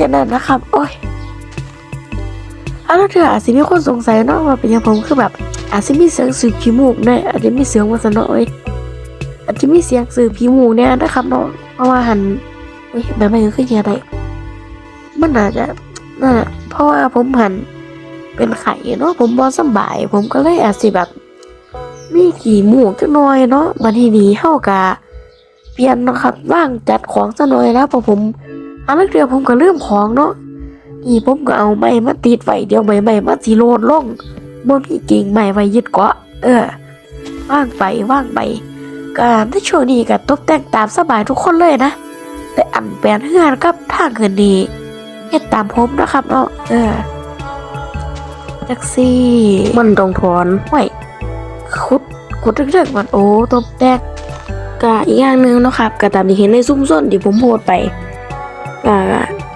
จนั่นนะครับ โอ้ยอันนั้นเธออาจจะมีคนสงสัยเนาะว่าเป็นยังผมคือแบบ อาจจะมีเสียงสืบขี้มูกเนี่ยอาจจะมีเสียงวัสนอยอาจจะมีเสียงสืบขี้มูกเนี่ยนะครับเนาะเพราะว่าหันเฮ้ยแบบไม่คือเฮียได้มันอาจจะน่าเพราะว่าผมหันเป็นไข่เนาะผมบอสบาย ผมก็เลยอาจสิแบบมีขี้มูกจักหน่อยเนาะบัดทีนี้เฮากะเปลี่ยนนะครับว่างจัดของซะหน่อยแล้วเพอผม อันนั้นเดียวผมก็ลืมของเนาะนี่ผมก็เอาไม้มาติดไว้เดี๋ยวใบไม้มาสิโลดลงบ่มีกิ่งไม้ไว้ยึดเกาะเออว่างไปว่างไปก็ในช่วงนี้ก็ตกแต่งตามสบายทุกคนเลยนะ แต่อันแปลนเฮือนกับทางเงินนี้เฮ็ดตามผมนะครับเนาะเออแท็กซี่ มันต้องถอนห้วยขุดขุดเรื่องๆมันโอ้ตบแตกก็อีกอย่างหนึงเนาะครับก็ตามที่เห็นในซุ้มส้นที่ผมโพสต์ไป 拜拜。